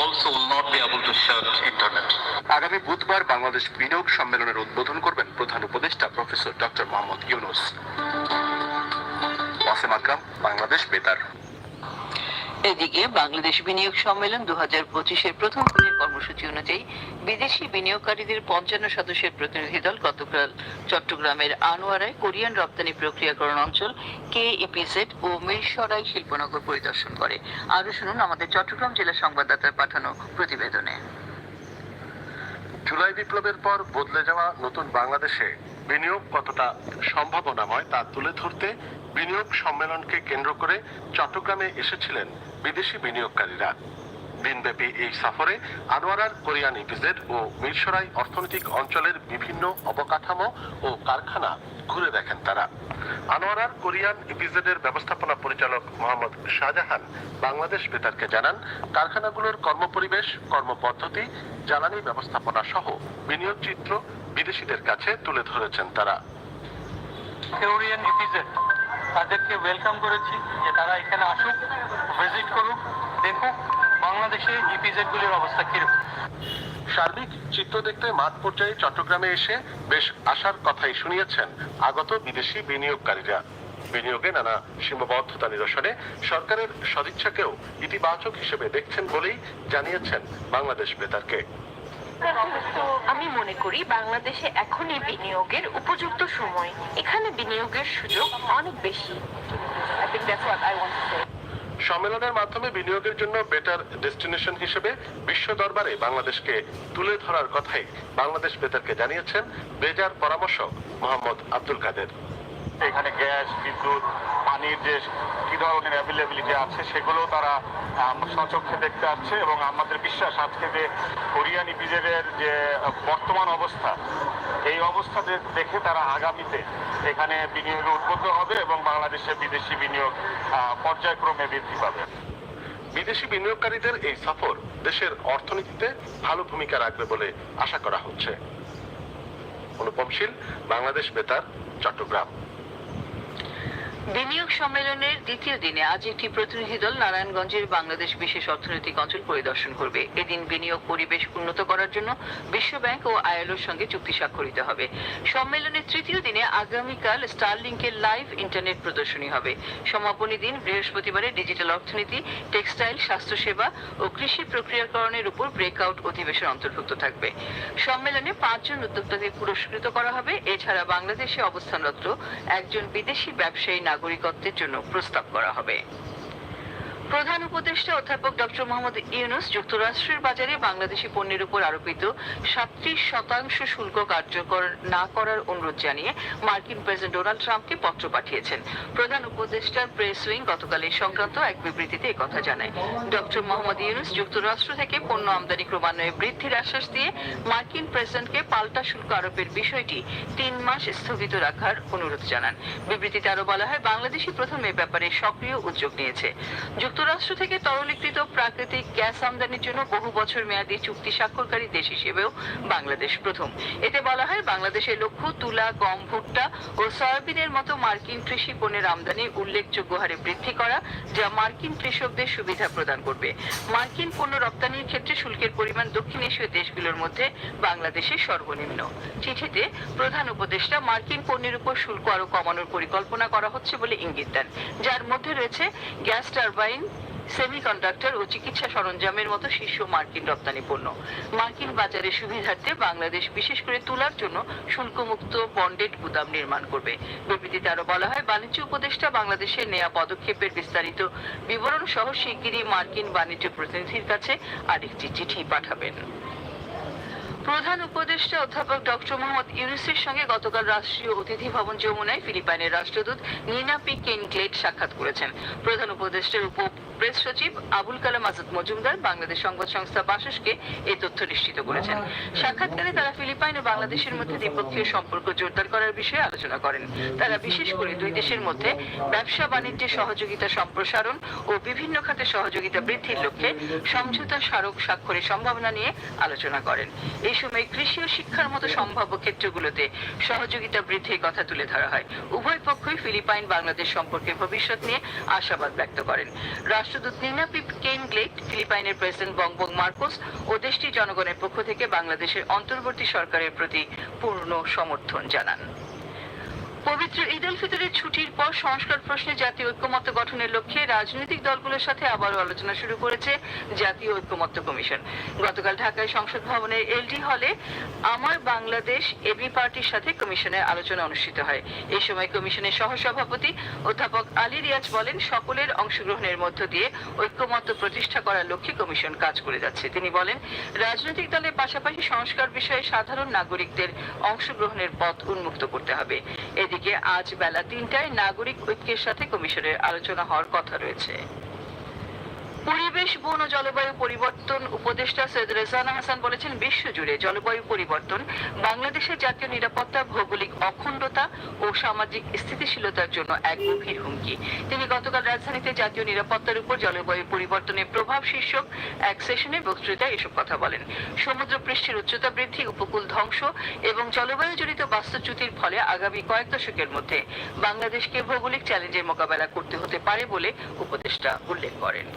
also will not be able to shut internet. আগামী বুধবার বাংলাদেশ বিনিয়োগ সম্মেলনের উদ্বোধন করবেন প্রধান উপদেষ্টা প্রফেসর ডক্টর মোহাম্মদ ইউনুস ওয়াসিম আকরাম বাংলাদেশ বেতার এদিকে বাংলাদেশ বিনিয়োগ সম্মেলন দু হাজার পঁচিশের প্রথম কর্মসূচি অনুযায়ী বিদেশি বিনিয়োগকারীদের পঞ্চান্ন সদস্যের প্রতিনিধি দল গতকাল চট্টগ্রামের আনোয়ারায় কোরিয়ান রপ্তানি প্রক্রিয়াকরণ অঞ্চল কে ইপিজেড ও মিরসরাই শিল্পনগর পরিদর্শন করে। আরও শুনুন আমাদের চট্টগ্রাম জেলা সংবাদদাতার পাঠানো প্রতিবেদনে। জুলাই বিপ্লবের পর বদলে যাওয়া নতুন বাংলাদেশে বিনিয়োগ কতটা সম্ভাবনাময় তা তুলে ধরতে বিনিয়োগ সম্মেলনকে কেন্দ্র করে চট্টগ্রামে এসেছিলেন বিদেশি বিনিয়োগকারীরা। দিনব্যাপী এই সফরে আনোয়ারার কোরিয়ান ইপিজেড ও মিরসরাই অর্থনৈতিক অঞ্চলের বিভিন্ন অবকাঠামো ও কারখানা ঘুরে দেখেন তারা। আনোয়ারার কোরিয়ান ইপিজেডের ব্যবস্থাপনা পরিচালক মোহাম্মদ শাহজাহান বাংলাদেশ বেতারকে জানান, কারখানাগুলোর কর্মপরিবেশ, কর্মপদ্ধতি, জ্বালানি ব্যবস্থাপনা সহ বিনিয়োগ চিত্র বিদেশিদের কাছে তুলে ধরেছেন তারা। থিওরিয়ান ইপিজেড তাদেরকে ওয়েলকাম করেছি যে তারা এখানে আসুক ভিজিট করুক, দেখুক বাংলাদেশে ইপিজেডগুলির অবস্থা কীরকম সার্বিক চিত্র দেখতে মাঠ পর্যায়ে চট্টগ্রামে এসে বেশ আশার কথাই শুনিয়েছেন আগত বিদেশি বিনিয়োগকারীরা। বিনিয়োগে নানা সীমাবদ্ধতা নিরসনে সরকারের সদিচ্ছাকেও ইতিবাচক হিসেবে দেখছেন বলেই জানিয়েছেন বাংলাদেশ বেতারকে। আমি মনে করি বাংলাদেশে এখনই বিনিয়োগের উপযুক্ত সময়। এখানে বিনিয়োগের সুযোগ অনেক বেশি. সম্মেলনের মাধ্যমে বিনিয়োগের জন্য বেটার ডেস্টিনেশন হিসেবে বিশ্ব দরবারে বাংলাদেশকে তুলে ধরার কথাই বাংলাদেশ বেতারকে জানিয়েছেন বেজার পরামর্শক মোহাম্মদ আব্দুল কাদের। এখানে গ্যাস বিদ্যুৎ পানির যে কি ধরনের অ্যাভেলেবিলিটি আছে সেগুলো তারা আম, স্বচক্ষে দেখতে আসছে এবং আমাদের বিশ্বাস আজকে যে কোরিয়ান ইপিজেডের যে বর্তমান অবস্থা এই অবস্থা দেখে তারা আগামীতে এখানে বিনিয়োগ উদ্বুদ্ধ হবে এবং বাংলাদেশে বিদেশি বিনিয়োগ পর্যায়ক্রমে বৃদ্ধি পাবে। বিদেশি বিনিয়োগকারীদের এই সফর দেশের অর্থনীতিতে ভালো ভূমিকা রাখবে বলে আশা করা হচ্ছে। অনুপম শীল, বাংলাদেশ বেতার, চট্টগ্রাম। বিনিয়োগ সম্মেলনের দ্বিতীয় দিনে আজ একটি প্রতিনিধি দল নারায়ণগঞ্জের বাংলাদেশ বিশেষ অর্থনৈতিক অঞ্চল পরিদর্শন করবে। এদিন বিনিয়োগ পরিবেশ উন্নত করার জন্য বিশ্ব ব্যাংক ও আইএলওর সঙ্গে চুক্তি স্বাক্ষরিত হবে। সম্মেলনের তৃতীয় দিনে আগামীকাল স্টারলিংকের লাইভ ইন্টারনেট প্রদর্শনী হবে। সমাপনী দিন বৃহস্পতিবারে ডিজিটাল অর্থনীতি, টেক্সটাইল, স্বাস্থ্যসেবা ও কৃষি প্রক্রিয়াকরণের উপর ব্রেকআউট অধিবেশন অন্তর্ভুক্ত থাকবে। সম্মেলনে পাঁচজন উদ্যোক্তাকে পুরস্কৃত করা হবে। এছাড়া বাংলাদেশে অবস্থানরত একজন বিদেশি ব্যবসায়ী নাগরিকত্বের জন্য প্রস্তাব করা হবে। প্রধান উপদেষ্টা অধ্যাপক ডক্টর মোহাম্মদ ইউনুস যুক্তরাষ্ট্রের বাজারে বাংলাদেশি পণ্যের উপর আরোপিত সাতত্রিশ শতাংশ শুল্ক কার্যকর না করার অনুরোধ জানিয়ে মার্কিন প্রেসিডেন্ট ডোনাল্ড ট্রাম্পকে পত্র পাঠিয়েছেন। প্রধান উপদেষ্টার প্রেস উইং গতকাল এই সংক্রান্ত এক বিবৃতিতে কথা জানায়। ডক্টর মোহাম্মদ ইউনুস যুক্তরাষ্ট্র থেকে পণ্য আমদানি ক্রমান্বয়ে বৃদ্ধির আশ্বাস দিয়ে মার্কিন প্রেসিডেন্টকে পাল্টা শুল্ক আরোপের বিষয়টি তিন মাস স্থগিত রাখার অনুরোধ জানান। বিবৃতিতে আরও বলা হয় প্রথম এ ব্যাপারে সক্রিয় উদ্যোগ নিয়েছে। যুক্তরাষ্ট্র থেকে তরলীকৃত প্রাকৃতিক গ্যাস আমদানির জন্য বহু বছর মেয়াদী চুক্তি স্বাক্ষরকারী দেশ হিসেবেও বাংলাদেশ প্রথম। এতে বলা হয়, বাংলাদেশের লক্ষ্য তুলা, গম, ভুট্টা ও সয়াবিনের মতো মার্কিন কৃষি পণ্যের আমদানি উল্লেখযোগ্য হারে বৃদ্ধি করা, যা মার্কিন কৃষকদের সুবিধা প্রদান করবে। মার্কিন পণ্য রপ্তানির ক্ষেত্রে শুল্কের পরিমাণ দক্ষিণ এশীয় দেশগুলোর মধ্যে বাংলাদেশের সর্বনিম্ন। চিঠিতে প্রধান উপদেষ্টা, মার্কিন পণ্যের উপর শুল্ক আরও কমানোর পরিকল্পনা করা হচ্ছে বলে ইঙ্গিত দেন। যার মধ্যে রয়েছে, গ্যাস টারবাইন সেমিকন্ডাক্টর ও চিকিৎসা সরঞ্জামের মতো শীর্ষ মার্কিন রপ্তানি পণ্য মার্কিন বাজারে সুবিধার্থে বাংলাদেশ বিশেষ করে তুলার জন্য শুল্কমুক্ত বন্ডেড গুদাম নির্মাণ করবে। বিবৃতিতে আরও বলা হয়, বাণিজ্য উপদেষ্টা বাংলাদেশের নেয়া পদক্ষেপের বিস্তারিত বিবরণ সহ শিগগিরই মার্কিন বাণিজ্য প্রতিনিধির কাছে আরেকটি চিঠি পাঠাবেন। প্রধান উপদেষ্টা অধ্যাপক ডক্টর মোহাম্মদ ইউনুসের সঙ্গে গতকাল রাষ্ট্রীয় অতিথি ভবন যমুনায় ফিলিপাইনের রাষ্ট্রদূত নিনা পি কেনক্লেট সাক্ষাৎ করেছেন। প্রধান উপদেষ্টার উপ প্রেস সচিব আবুল কালাম আজাদ মজুমদার বাংলাদেশ সংবাদ সংস্থা বাসসকে এই তথ্য নিশ্চিত করেছেন। সাক্ষাৎকারে তারা ফিলিপাইন ও বাংলাদেশের মধ্যে দ্বিপক্ষীয় সম্পর্ক জোরদার করার বিষয়ে আলোচনা করেন। তারা বিশেষ করে দুই দেশের মধ্যে ব্যবসা বাণিজ্যে সহযোগিতা সম্প্রসারণ ও বিভিন্ন খাতে সহযোগিতা বৃদ্ধির লক্ষ্যে সমঝোতা স্মারক স্বাক্ষরের সম্ভাবনা নিয়ে আলোচনা করেন। এই সময় কৃষি ও শিক্ষার মতো সম্ভাব্য ক্ষেত্রগুলোতে সহযোগিতা বৃদ্ধির কথা তুলে ধরা হয়। উভয় পক্ষই ফিলিপাইন বাংলাদেশ সম্পর্কে ভবিষ্যৎ নিয়ে আশাবাদ ব্যক্ত করেন। রাষ্ট্রদূত নিনা পিপ কেন গ্লেট ফিলিপাইনের প্রেসিডেন্ট বংবং মার্কোস ও দেশটির জনগণের পক্ষ থেকে বাংলাদেশের অন্তর্বর্তী সরকারের প্রতি পূর্ণ সমর্থন জানান। পবিত্র ঈদ উল ফিতরের ছুটির পর সংস্কার প্রশ্নে জাতীয় ঐক্যমত্য গঠনের লক্ষ্যে রাজনৈতিক দলগুলোর সাথে আবারও আলোচনা শুরু করেছে জাতীয় ঐক্যমত্য কমিশন। গতকাল ঢাকায় সংসদ ভবনের এলডি হলে আমার বাংলাদেশ এবি পার্টির সাথে কমিশনের আলোচনা অনুষ্ঠিত হয়। এই সময় কমিশনের সহসভাপতি অধ্যাপক আলী রিয়াজ বলেন, সকলের অংশগ্রহণের মধ্য দিয়ে ঐক্যমত্য প্রতিষ্ঠা করার লক্ষ্যে কমিশন কাজ করে যাচ্ছে। তিনি বলেন, রাজনৈতিক দলের পাশাপাশি সংস্কার বিষয়ে সাধারণ নাগরিকদের অংশগ্রহণের পথ উন্মুক্ত করতে হবে। এদিকে আজ বেলা তিনটায় নাগরিক ঐক্যের সাথে কমিশনের আলোচনা হওয়ার কথা রয়েছে। পরিবেশ, বন ও জলবায়ু পরিবর্তন উপদেষ্টা সৈয়দ রেজানা হাসান বলেছেন, বিশ্বজুড়ে জলবায়ু পরিবর্তন বাংলাদেশের জাতীয় নিরাপত্তা, ভৌগোলিক অখণ্ডতা ও সামাজিক স্থিতিশীলতার জন্য এক গভীর হুমকি। তিনি গতকাল রাজধানীতে জাতীয় নিরাপত্তার উপর জলবায়ু পরিবর্তনের প্রভাব শীর্ষক এক সেশনে বক্তৃতায় এসব কথা বলেন। সমুদ্র পৃষ্ঠের উচ্চতা বৃদ্ধি, উপকূল ধ্বংস এবং জলবায়ু জনিত বাস্তুচ্যুতির ফলে আগামী কয়েক দশকের মধ্যে বাংলাদেশকে ভৌগোলিক চ্যালেঞ্জের মোকাবেলা করতে হতে পারে বলে উপদেষ্টা উল্লেখ করেন।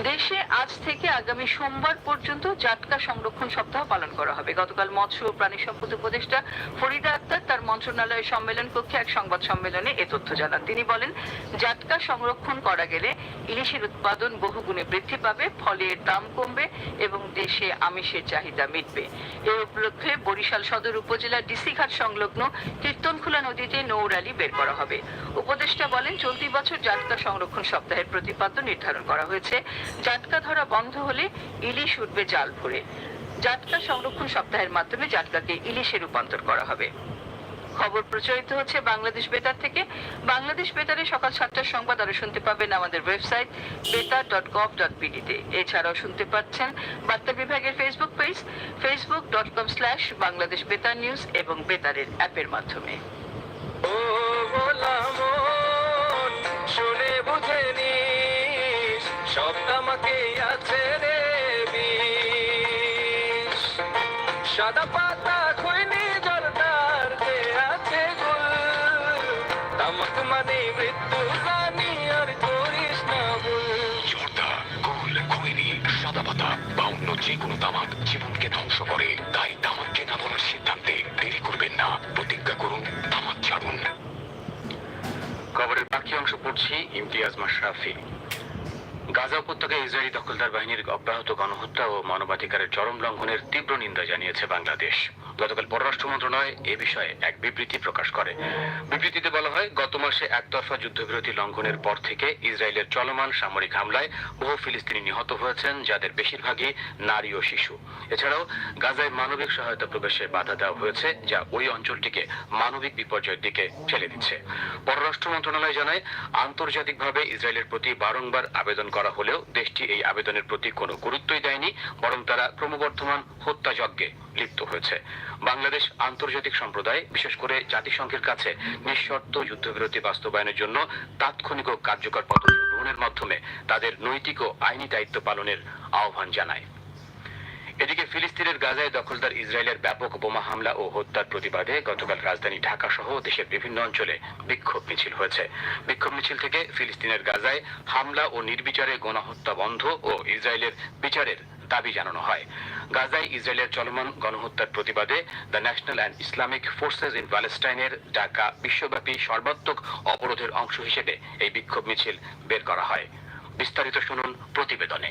দেশে আজ থেকে আগামী সোমবার পর্যন্ত জাটকা সংরক্ষণ সপ্তাহ পালন করা হবে। গতকাল মৎস্য ও প্রাণী সম্পদ উপদেষ্টা ফরিদা আক্তার তার মন্ত্রণালয়ের সম্মেলন কক্ষে এক সংবাদ সম্মেলনে এ তথ্য জানান। তিনি বলেন, জাটকা সংরক্ষণ করা গেলে ইলিশের উৎপাদন বহুগুণে বৃদ্ধি পাবে, ফলে এর দাম কমবে এবং দেশে আমিষের চাহিদা মিটবে। এ উপলক্ষে বরিশাল সদর উপজেলার ডিসিঘাট সংলগ্ন কীর্তনখোলা নদীতে নৌ র্যালি বের করা হবে। উপদেষ্টা বলেন, চলতি বছর জাটকা সংরক্ষণ সপ্তাহের প্রতিপাদ্য নির্ধারণ করা হয়েছে। জাটকা ধরা বন্ধ হলে ইলিশ উঠবে জাল ভরে। জাটকা সংরক্ষণ সপ্তাহের মাধ্যমে জাটকাকে ইলিশে রূপান্তর করা হবে। খবর প্রচারিত হচ্ছে বাংলাদেশ বেতার থেকে। বাংলাদেশ বেতারে সকাল সাতটার সংবাদ আরও শুনতে পাবেন আমাদের ওয়েবসাইট বেতার ডট গভ ডট বিডিতে এছাড়াও শুনতে পাচ্ছেন বার্তা বিভাগের Facebook page Facebook dot com slash Bangladesh Betar news এবং বেতারের অ্যাপের মাধ্যমে। সব আমাকে আছে রে বিষ। সাদা পাতা খৈনি জলদার যে আছে গুল। তামাক মানে মৃত্যু জানি আর করিস না জর্দা গোল খৈনি সাদা পাতা বা অন্য যে কোনো তামাক জীবনকে ধ্বংস করে তাই তামাক কেনা বলার সিদ্ধান্তে দেরি করবেন না। প্রতিজ্ঞা করুন তামাক ছাড়ুন। খবরের বাকি অংশ পড়ছি ইমতিয়াজ মাশরাফি। গাজা উপত্যকায় ইসরায়েলি দখলদার বাহিনীর অব্যাহত গণহত্যা ও মানবাধিকারের চরম লঙ্ঘনের তীব্র নিন্দা জানিয়েছে বাংলাদেশ। গতকাল পররাষ্ট্র মন্ত্রণালয় এ বিষয়ে এক বিবৃতি প্রকাশ করে। বিবৃতিতে বলা হয়, গত মাসে একতরফা যুদ্ধবিরতি লঙ্ঘনের পর থেকে ইসরায়েলের চলমান সামরিক হামলায় বহু ফিলিস্তিনি নিহত হয়েছেন, যাদের বেশিরভাগই নারী ও শিশু। এছাড়াও গাজায় মানবিক সহায়তা প্রবেশে বাধা দেওয়া হয়েছে, যা ওই অঞ্চলটিকে মানবিক বিপর্যয়ের দিকে ঠেলে দিচ্ছে। পররাষ্ট্র মন্ত্রণালয় জানায়, আন্তর্জাতিকভাবে ইসরায়েলের প্রতি বারংবার আবেদন করা হলেও দেশটি এই আবেদনের প্রতি কোনো গুরুত্বই দেয়নি, বরং তারা ক্রমবর্ধমান হত্যাযজ্ঞে লিপ্ত হয়েছে। বাংলাদেশ আন্তর্জাতিক সম্প্রদায়, বিশেষ করে জাতিসংঘের কাছে নিঃশর্ত যুদ্ধবিরতি বাস্তবায়নের জন্য তাৎক্ষণিক ও কার্যকর পদক্ষেপ গ্রহণের মাধ্যমে তাদের নৈতিক ও আইনি দায়িত্ব পালনের আহ্বান জানায়। এদিকে ফিলিস্তিনের গাজায় দখলদার ইসরায়েলের ব্যাপক বোমা হামলা ও হত্যার প্রতিবাদে গতকাল রাজধানী ঢাকা সহ দেশের বিভিন্ন অঞ্চলে বিক্ষোভ মিছিল হয়েছে। বিক্ষোভ মিছিল থেকে ফিলিস্তিনের গাজায় হামলা ও নির্বিচারে গণহত্যা বন্ধ ও ইসরায়েলের বিচারের দাবি জানানো হয়। গাজায় ইসরায়েলের চলমান গণহত্যার প্রতিবাদে the National and Islamic Forces in প্যালেস্টাইনের ডাকা বিশ্বব্যাপী সর্বাত্মক অবরোধের অংশ হিসেবে এই বিক্ষোভ মিছিল বের করা হয়। বিস্তারিত শুনুন প্রতিবেদনে।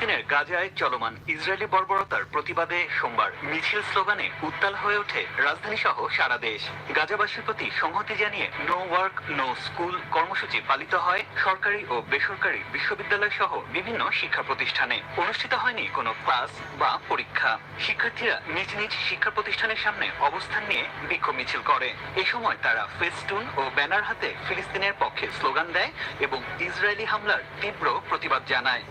ফিলিস্তিনের গাজায় চলমান ইসরায়েলি বর্বরতার প্রতিবাদে সোমবার মিছিল স্লোগানে উত্তাল হয়ে ওঠে রাজধানী সহ সারা দেশ। গাজাবাসীর প্রতি সংহতি জানিয়ে নো ওয়ার্ক, নো স্কুল কর্মসূচি পালিত হয় সরকারি ও বেসরকারি বিশ্ববিদ্যালয় সহ বিভিন্ন শিক্ষা প্রতিষ্ঠানে। অনুষ্ঠিত হয়নি কোনো ক্লাস বা পরীক্ষা। শিক্ষার্থীরা নিজ নিজ শিক্ষা প্রতিষ্ঠানের সামনে অবস্থান নিয়ে বিক্ষোভ মিছিল করে। এ সময় তারা ফেস্টুন ও ব্যানার হাতে ফিলিস্তিনের পক্ষে স্লোগান দেয় এবং ইসরায়েলি হামলার তীব্র প্রতিবাদ জানায়।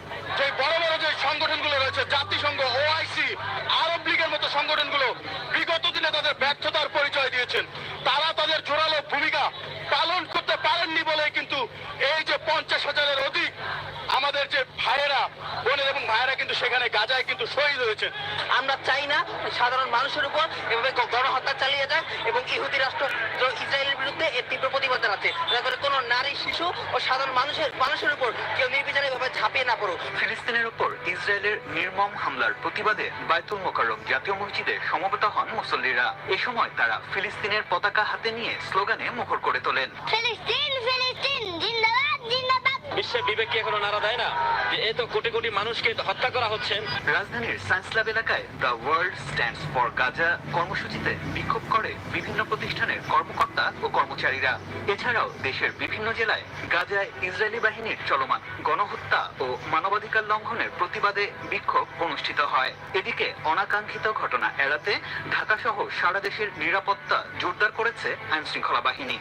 বড় বড় যে সংগঠনগুলো রয়েছে, জাতিসংঘ ওআইসি আরব লীগের মতো সংগঠনগুলো বিগত দিনে তাদের ব্যর্থতার পরিচয় দিয়েছেন। তারা তাদের জোরালো ভূমিকা পালন করতে পারেননি বলে কিন্তু এই যে পঞ্চাশ হাজারের অধিক আমাদের আমাদের যে ভাইয়েরা বোনের এবং ভাইয়েরা কিন্তু সেখানে গাজায় কিন্তু শহীদ হয়েছেন আমরা চাই না সাধারণ মানুষের উপর এভাবে গণহত্যা চালিয়ে যায় এবং ইহুদি রাষ্ট্র ইসরায়েলের বিরুদ্ধে এর তীব্র প্রতিবাদ জানাচ্ছে যাতে করে কোনো নারী শিশু ও সাধারণ মানুষের মানুষের উপর কেউ নির্বিচারে এভাবে ঝাঁপিয়ে না পড়ুক। ফিলিস্তিনের উপর ইসরায়েলের নির্মম হামলার প্রতিবাদে বায়তুল মোকাররম জাতীয় মসজিদে সমবেত হন মুসল্লিরা। এ সময় তারা ফিলিস্তিনের পতাকা হাতে নিয়ে স্লোগানে মুখর করে তোলেন। ফিলিস্তিন ফিলিস্তিন জিন্দাবাদ! বিশ্বের বিবেক এখনও নাড়া দেয় না যে এ তো কোটি কোটি মানুষকে হত্যা করা হচ্ছে। রাজধানীর সায়েন্স ল্যাব এলাকায় the World Stands for Gaza কর্মসূচিতে বিক্ষোভ করে বিভিন্ন প্রতিষ্ঠানের কর্মকর্তা ও কর্মচারীরা। এছাড়াও দেশের বিভিন্ন জেলায় গাজায় ইসরায়েলি বাহিনীর চলমান গণহত্যা ও মানবাধিকার লঙ্ঘনের প্রতিবাদে বিক্ষোভ অনুষ্ঠিত হয়। এদিকে অনাকাঙ্ক্ষিত ঘটনা এড়াতে ঢাকাসহ সারা দেশের নিরাপত্তা জোরদার করেছে আইন শৃঙ্খলা বাহিনী।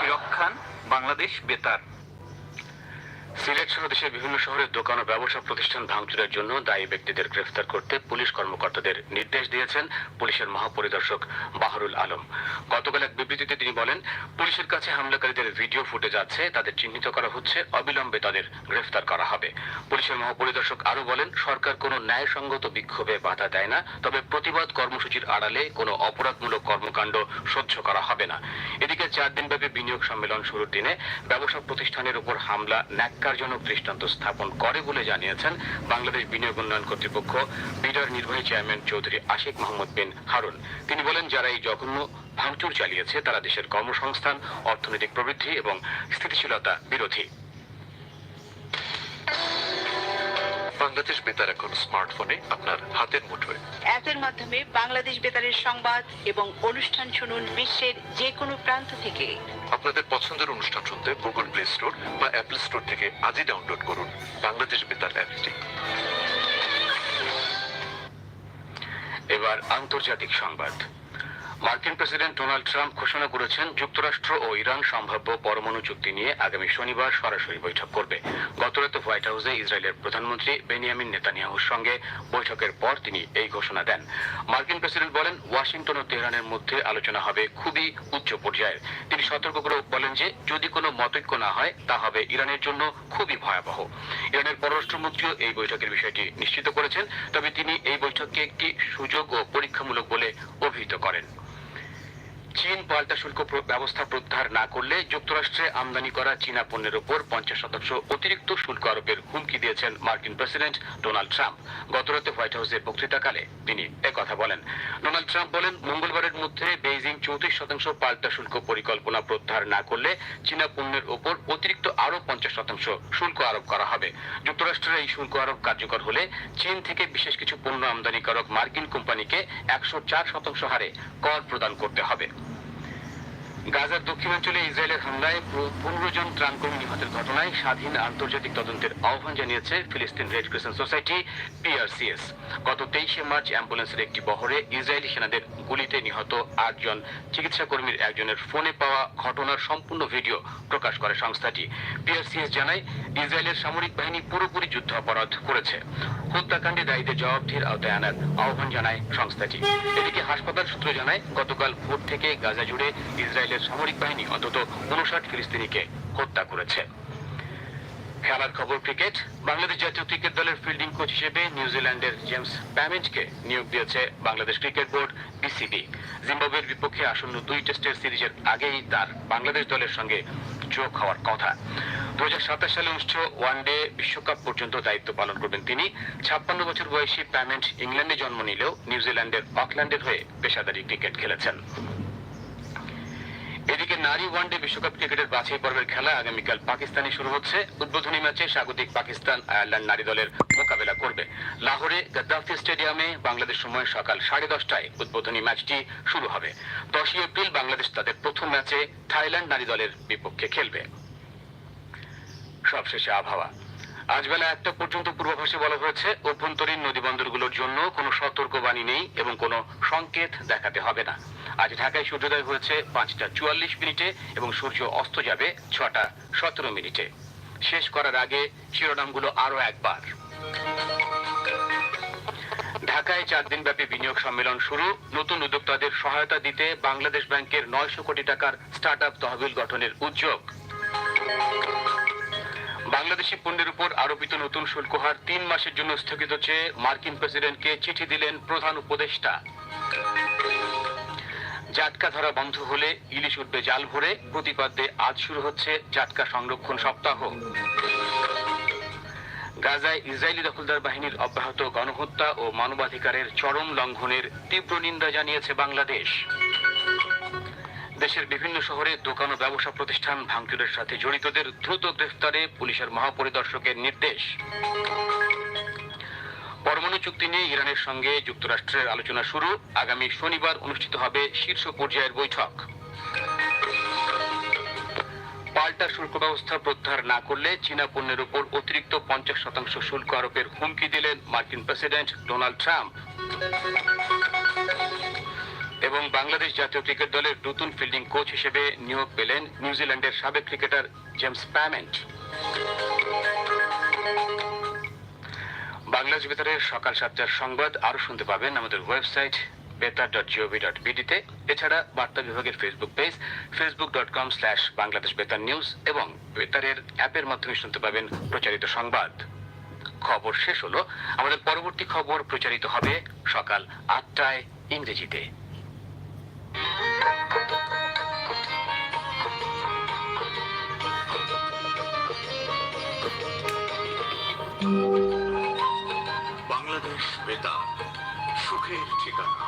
হিরক খান বাংলাদেশ বেতার। সিলেট সহ দেশের বিভিন্ন শহরের দোকান ও ব্যবসা প্রতিষ্ঠান ভাঙচুরের জন্য দায়ী ব্যক্তিদের গ্রেফতার করতে পুলিশ কর্মকর্তাদের নির্দেশ দিয়েছেন পুলিশের মহাপরিদর্শক বাহরুল আলম। গতকাল এক বিবৃতিতে তিনি বলেন, পুলিশের কাছে হামলাকারীদের ভিডিও ফুটেজ আছে, তাদের চিহ্নিত করা হচ্ছে, অবিলম্বে তাদের গ্রেফতার করা হবে। পুলিশের মহাপরিদর্শক আরও বলেন, সরকার কোনো ন্যায়সঙ্গত বিক্ষোভে বাধা দেয় না, তবে প্রতিবাদ কর্মসূচির আড়ালে কোনো অপরাধমূলক কর্মকাণ্ড সহ্য করা হবে না। এদিকে চার দিনব্যাপী বিনিয়োগ সম্মেলন শুরুর দিনে ব্যবসা প্রতিষ্ঠানের উপর হামলা ন্যাক্কারজনক দৃষ্টান্ত স্থাপন করে বলে জানিয়েছেন বাংলাদেশ বিনিয়োগ উন্নয়ন কর্তৃপক্ষ। বিডার নির্বাহী চেয়ারম্যান চৌধুরী আশিক মাহমুদ বিন হারুন। তিনি বলেন, যারা এই জঘন্য ভাঙচুর চালিয়েছে, তারা দেশের কর্মসংস্থান, অর্থনৈতিক প্রবৃদ্ধি এবং স্থিতিশীলতা বিরোধী। বাংলাদেশ বেতার এখন স্মার্টফোনে আপনার হাতের মুঠোয়। অ্যাপের মাধ্যমে বাংলাদেশ বেতারের সংবাদ এবং অনুষ্ঠান শুনুন বিশ্বের যে কোনো প্রান্ত থেকে। আপনাদের পছন্দের অনুষ্ঠান শুনতে গুগল প্লে স্টোর বা অ্যাপল স্টোর থেকে আজই ডাউনলোড করুন বাংলাদেশ বেতার অ্যাপটি। এবার আন্তর্জাতিক সংবাদ। মার্কিন প্রেসিডেন্ট ডোনাল্ড ট্রাম্প ঘোষণা করেছেন, যুক্তরাষ্ট্র ও ইরান সম্ভাব্য পরমাণু চুক্তি নিয়ে আগামী শনিবার সরাসরি বৈঠক করবে। গতরাতে হোয়াইট হাউসে ইসরায়েলের প্রধানমন্ত্রী বেনিয়ামিন নেতানিয়াহুর সঙ্গে বৈঠকের পর তিনি এই ঘোষণা দেন। মার্কিন প্রেসিডেন্ট বলেন, ওয়াশিংটন ও তেহরানের মধ্যে আলোচনা হবে খুবই উচ্চ পর্যায়ের। তিনি সতর্ক করে বলেন যে, যদি কোনো মতৈক্য না হয়, তা হবে ইরানের জন্য খুবই ভয়াবহ। ইরানের পররাষ্ট্রমন্ত্রীও এই বৈঠকের বিষয়টি নিশ্চিত করেছেন, তবে তিনি এই বৈঠককে একটি সুযোগ ও পরীক্ষামূলক বলে অভিহিত করেন। চীন পাল্টা শুল্ক ব্যবস্থা প্রত্যাহার না করলে যুক্তরাষ্ট্রে আমদানি করা চীনা পণ্যের উপর পঞ্চাশ শতাংশ অতিরিক্ত শুল্ক আরোপের হুমকি দিয়েছেন মার্কিন প্রেসিডেন্ট ডোনাল্ড ট্রাম্প। গতরাতে হোয়াইট হাউসে বক্তৃতাকালে তিনি একথা বলেন। ডোনাল্ড ট্রাম্প বলেন, মঙ্গলবারের মধ্যে বেইজিং চৌত্রিশ শতাংশ পাল্টা শুল্ক পরিকল্পনা প্রত্যাহার না করলে চীনা পণ্যের উপর অতিরিক্ত আরও পঞ্চাশ শতাংশ শুল্ক আরোপ করা হবে। যুক্তরাষ্ট্রের এই শুল্ক আরোপ কার্যকর হলে চীন থেকে বিশেষ কিছু পণ্য আমদানিকারক মার্কিন কোম্পানিকে একশো চার শতাংশ হারে কর প্রদান করতে হবে। গাজার দক্ষিণাঞ্চলে ইসরায়েলের হামলায় পনেরো জন ত্রাণকর্মী নিহতের ঘটনায় স্বাধীন আন্তর্জাতিক তদন্তের আহ্বান জানিয়েছে ফিলিস্তিন রেড ক্রিসেন্ট সোসাইটি, পিআরসিএস। গত তেইশে মার্চ অ্যাম্বুলেন্সের একটি বহরে ইসরায়েলি সেনাদের গুলিতে নিহত আটজন চিকিৎসা কর্মীর একজনের ফোনে পাওয়া ঘটনার সম্পূর্ণ ভিডিও প্রকাশ করে সংস্থাটি। পিআরসিএস জানায়, ইসরায়েলের সামরিক বাহিনী পুরোপুরি যুদ্ধ অপরাধ করেছে। হত্যাকাণ্ডে দায়ীদের জবাবদিহির আওতায় আনার আহ্বান জানায় সংস্থাটি। এদিকে হাসপাতাল সূত্র জানায়, গতকাল ভোর থেকে গাজা জুড়ে ইসরায়েলের সামরিক বাহিনী, অন্তত উনষাট ফিলিস্তিনিকে হত্যা করেছে। খেলার খবর ক্রিকেট, বাংলাদেশ জাতীয় ক্রিকেট দলের ফিল্ডিং কোচ হিসেবে নিউজিল্যান্ডের জেমস প্যামেন্টকে নিয়োগ দিয়েছে বাংলাদেশ ক্রিকেট বোর্ড, বিসিবি। জিম্বাবুয়ের বিপক্ষে আসন্ন দুই টেস্টের সিরিজের আগেই তার বাংলাদেশ দলের সঙ্গে যোগ হওয়ার কথা। দু হাজার সাতাশ সালে অনুষ্ঠিত ওয়ানডে বিশ্বকাপ পর্যন্ত দায়িত্ব পালন করবেন তিনি। ছাপ্পান্ন বছর বয়সী প্যামেন্ট ইংল্যান্ডে জন্ম নিলেও নিউজিল্যান্ডের অকল্যান্ডের হয়ে পেশাদারি ক্রিকেট খেলেছেন। এদিকে নারী ওয়ানডে বিশ্বকাপ ক্রিকেটের বাছাই পর্বের খেলা আগামীকাল পাকিস্তানে শুরু হচ্ছে। উদ্বোধনী ম্যাচে স্বাগতিক পাকিস্তান আয়ারল্যান্ড নারী দলের মোকাবেলা করবে। লাহোরে গদ্দাফি স্টেডিয়ামে বাংলাদেশ সময় সকাল সাড়ে দশটায় উদ্বোধনী ম্যাচটি শুরু হবে। দশই এপ্রিল বাংলাদেশ তাদের প্রথম ম্যাচে থাইল্যান্ড নারী দলের বিপক্ষে খেলবে। সবশেষে আবহাওয়া। আজ বেলা একটা পর্যন্ত পূর্বাভাসে বলা হয়েছে, অভ্যন্তরীণ নদীবন্দরগুলোর জন্য কোনো সতর্কবাণী নেই এবং কোনো সংকেত দেখাতে হবে না। আজ ঢাকায় সূর্যোদয় হয়েছে পাঁচটা চুয়াল্লিশ মিনিটে এবং সূর্য অস্ত যাবে ছটা সতেরো মিনিটে। শেষ করার আগে শিরোনামগুলো আরও একবার। ঢাকায় চার দিনব্যাপী বিনিয়োগ সম্মেলন শুরু। নতুন উদ্যোক্তাদের সহায়তা দিতে বাংলাদেশ ব্যাংকের নয়শো কোটি টাকার স্টার্ট আপ তহবিল গঠনের উদ্যোগ। বাংলাদেশি পণ্যের উপর আরোপিত নতুন শুল্ক হার তিন মাসের জন্য স্থগিত চেয়ে মার্কিন প্রেসিডেন্টকে চিঠি দিলেন প্রধান উপদেষ্টা। জাটকা ধরা বন্ধ হলে ইলিশ উঠবে জাল ভরে, প্রতিপাদ্যে আজ শুরু হচ্ছে জাটকা সংরক্ষণ সপ্তাহ। গাজায় ইসরায়েলি দখলদার বাহিনীর অব্যাহত গণহত্যা ও মানবাধিকারের চরম লঙ্ঘনের তীব্র নিন্দা জানিয়েছে বাংলাদেশ। দেশের বিভিন্ন শহরে দোকান ও ব্যবসা প্রতিষ্ঠান ভাঙচুরের সাথে জড়িতদের দ্রুত গ্রেফতারে পুলিশের মহাপরিদর্শকের নির্দেশ। পরমাণু চুক্তি নিয়ে ইরানের সঙ্গে যুক্তরাষ্ট্রের আলোচনা শুরু। আগামী শনিবার অনুষ্ঠিত হবে শীর্ষ পর্যায়ের বৈঠক। পাল্টা শুল্ক ব্যবস্থা প্রত্যাহার না করলে চীনা পণ্যের উপর অতিরিক্ত পঞ্চাশ শতাংশ শুল্ক আরোপের হুমকি দিলেন মার্কিন প্রেসিডেন্ট ডোনাল্ড ট্রাম্প। এবং বাংলাদেশ জাতীয় ক্রিকেট দলের নতুন ফিল্ডিং কোচ হিসেবে নিয়োগ পেলেন নিউজিল্যান্ডের সাবেক ক্রিকেটার জেমস প্যামেন্ট। বাংলাদেশ বেতারের সকাল সাতটার সংবাদ আরও শুনতে পাবেন আমাদের ওয়েবসাইট বেতার ডট জিওভি ডট বিডিতে এছাড়া বার্তা বিভাগের Facebook page Facebook dot com slash Bangladesh Betar news এবং বেতারের অ্যাপের মাধ্যমে শুনতে পাবেন প্রচারিত সংবাদ। খবর শেষ হলো। আমাদের পরবর্তী খবর প্রচারিত হবে সকাল আটটায় ইংরেজিতে। বাংলাদেশ বেতার সুখের ঠিকানা।